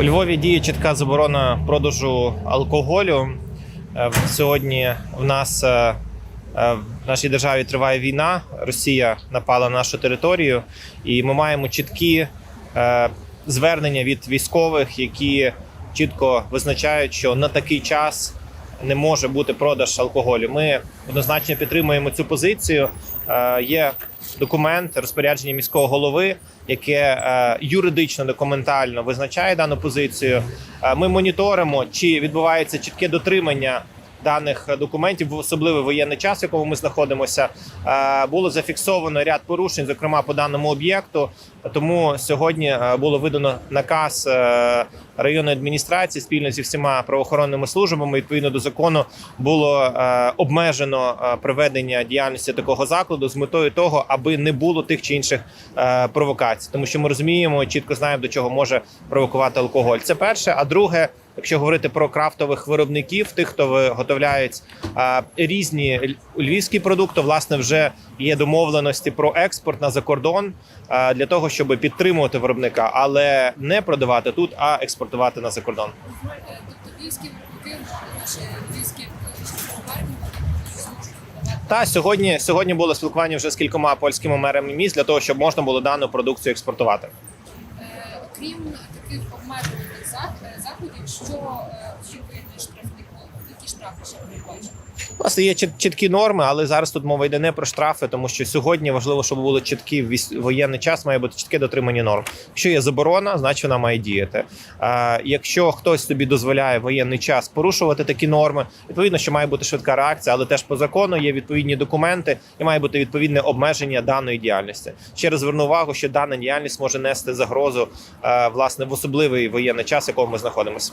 У Львові діє чітка заборона продажу алкоголю. Е, Сьогодні в нас е, е, в нашій державі триває війна. Росія напала на нашу територію, і ми маємо чіткі звернення від військових, які чітко визначають, що на такий час не може бути продаж алкоголю. Ми однозначно підтримуємо цю позицію. Е, Є документ розпорядження міського голови, яке е, юридично документально визначає дану позицію. Е, Ми моніторимо, чи відбувається чітке дотримання. Даних документів в особливий воєнний час, в якому ми знаходимося, Е, було зафіксовано ряд порушень, зокрема по даному об'єкту. Тому сьогодні е, було видано наказ е, районної адміністрації спільно зі всіма правоохоронними службами. Відповідно до закону було обмежено проведення діяльності такого закладу з метою того, аби не було тих чи інших провокацій, тому що ми розуміємо, чітко знаємо, до чого може провокувати алкоголь. Це перше. А друге, якщо говорити про крафтових виробників, тих, хто виготовляють різні львівські продукти, власне, вже є домовленості про експорт на закордон для того, щоб підтримувати виробника, але не продавати тут, а експортувати на закордон. Тобто львівські виробники, Та сьогодні сьогодні було спілкування вже з кількома польськими мерами міст для того, щоб можна було дану продукцію експортувати. Окрім таких обмежувальних е, заходів, що е, штрафнику, які штрафи ще? Власне, є чіткі норми, але зараз тут мова йде не про штрафи, тому що сьогодні важливо, щоб було чіткі воєнний час, має бути чітке дотримання норм. Якщо є заборона, значить вона має діяти. А, якщо хтось собі дозволяє воєнний час порушувати такі норми, відповідно, що має бути швидка реакція, але теж по закону є відповідні документи і має бути відповідне обмеження даної діяльності. Ще раз зверну увагу, що дана діяльність може нести загрозу е, власне в особливий воєнний час, в якому ми знаходимося.